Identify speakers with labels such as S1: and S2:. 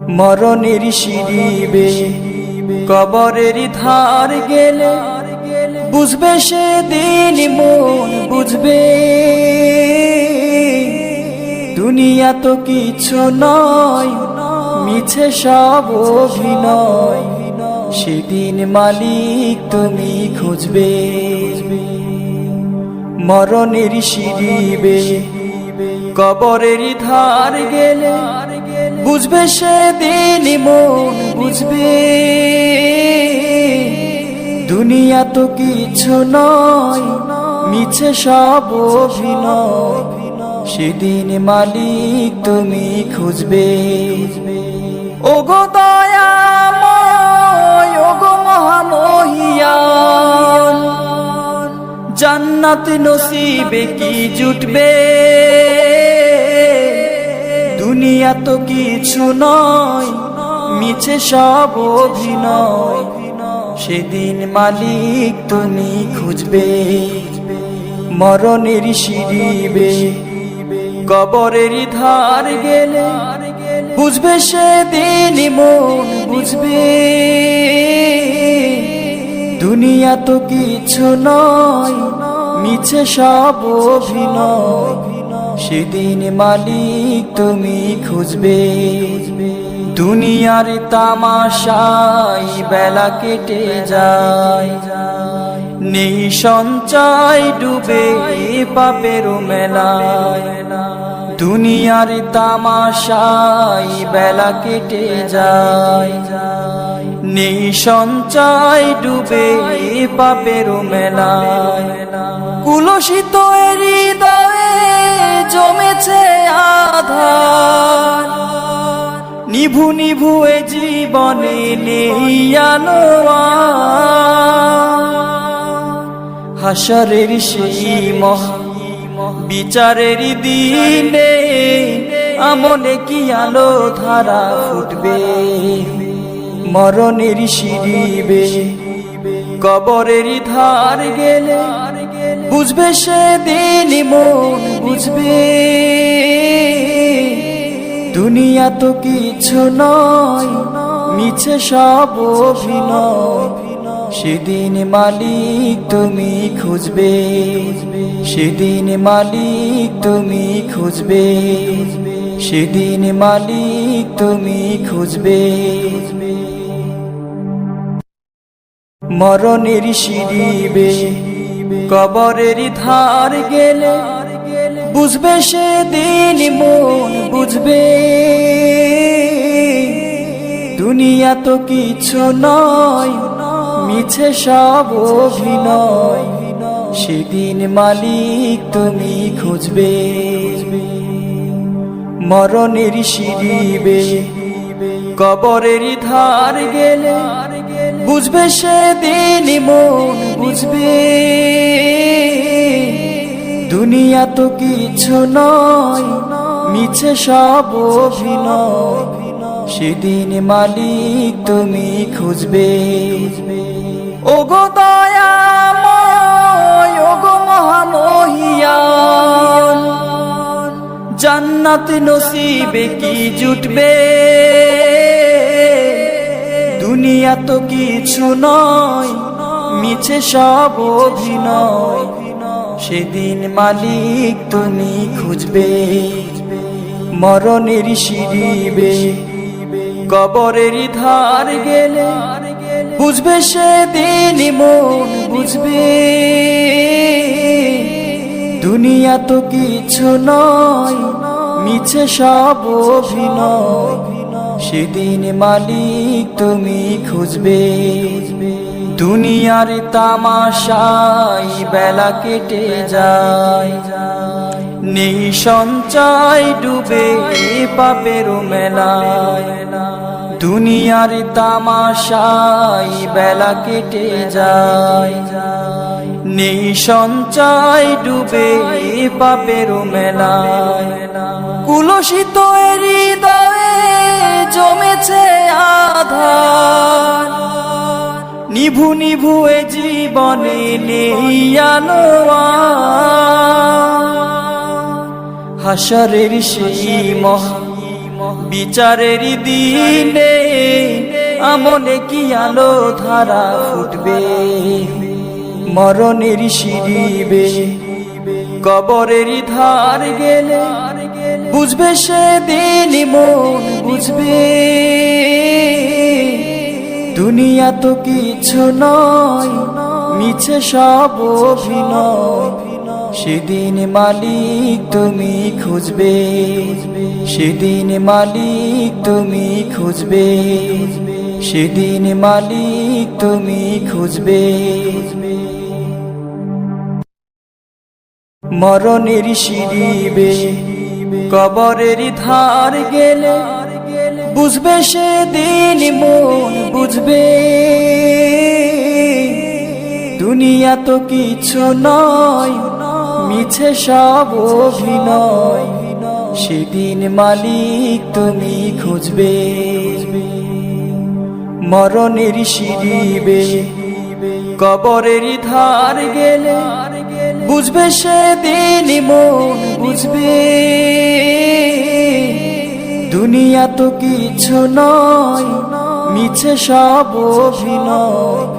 S1: মরণের সিঁড়িবে কবরের ধার গেলে বুঝবে সে দিন মন বুঝবে। দুনিয়া তো কিছু নয়, মিছে সব অভিনয়, সেদিন মালিক তুমি খুঁজবে। মরণের সিঁড়িবে কবরের ধার গেলে বুঝবে সে দিন মন বুঝবে। দুনিয়া তো কিছু নয়, মিছে সব অভিনয়। সেদিন মালিক তুমি খুঁজবে। ও ওগো দয়াময়, ওগো মহামহিয়ান জান্নাত নসিবে কি জুটবে? দুনিয়া তো কিছু নয়, মিছে সব অভিনয়। সেদিন মালিক তুমি খুঁজবে, মরণের সিঁড়িবে কবরের ধার গেলে বুঝবে সেদিন মন বুঝবে। দুনিয়া তো কিছু নয়, মিছে সব অভিনয়। সেদিন মালিক তুমি খুঁজবে। দুনিয়ার তামাশাই বেলা কেটে যায়। নেই সঞ্চয় ডুবে পাপের মেলায়। দুনিয়ার তামাশাই বেলা কেটে যায়। নেই সঞ্চয় ডুবে পাপের মেলায়। কুলসিত হৃদয়ে জমেছে আধার নিভু নিভু এ জীবনে নেই আলো। হাসরের সেই মহা বিচারের দিনে আমনে কি আলো ধারা ফুটবে মরণের সিঁড়িবে কবরের ধার গেলে বুঝবে সে দিন মন বুঝবে। দুনিয়া তো কিছু নয়, মিছে সব অভিনয়। সেদিন মালিক তুমি খুঁজবে, সেদিন মালিক তুমি খুঁজবে, সেদিন মালিক তুমি খুঁজবে। মরণের সিঁড়িবে কবরের ধার গেলে বুঝবে সে দিন মন বুঝবে। দুনিয়া তো কিছু নয়, মিছে সব অভিনয়। সেদিন মালিক তুমি খুঁজবে। মরণের সিঁড়িবে কবরের ধার গেলে বুঝবে সে দিন মন বুঝবে। দুনিয়া তো কিছু নয়, মিছে সব অভিনয়। সেদিন মালিক তুমি খুঁজবে। ওগো দয়াময়, ওগো মহামহিয়ান, জান্নাত নসিবে কি জুটবে? দুনিয়া তো কিছু নয়, মিছে সব অভিনয়। সেদিন মালিক তুমি খুঁজবে, মরণের সিঁড়িবে, কবরের ধার গেলে বুঝবে সেদিন মন বুঝবে। দুনিয়া তো কিছু নয়, মিছে সব অভিনয়, সেদিন মালিক তুমি খুঁজবে। দুনিয়ার তামাশাই বেলা কেটে যায়। নেই সঞ্চয় ডুবে পাপের মেলায়। দুনিয়ার তামাশাই বেলা কেটে যায়। নেই সঞ্চয় ডুবে পাপের মেলায়। কুলসিত হৃদয়ে জমেছে আধার। নিভু নিভু এ জীবনে নেই। হাসরের সেই মহা বিচারের দিনে আমলে কি আলো ধারা ফুটবে মরণের সিঁড়িবে, কবরের ধার গেলে বুঝবে সে দিন মন বুঝবে দুনিয়া তো কিছু নয়, মিছে সব অভিনয়। সেদিন মালিক তুমি খুঁজবে, সেদিন মালিক তুমি খুঁজবে, সেদিন মালিক তুমি খুঁজবে। মরণের সিঁড়িবে কবরের ধার গেলে বুঝবে সে দিন মন বুঝবে। দুনিয়া তো কিছু নয়, মিছে সব অভিনয়। সেদিন মালিক তুমি খুঁজবে। মরণের সিঁড়িবে কবরের ধার গেলে বুঝবে সে দিন মন বুঝবে। দুনিয়া তো কিছু নয় মিছে সব অভিনয়।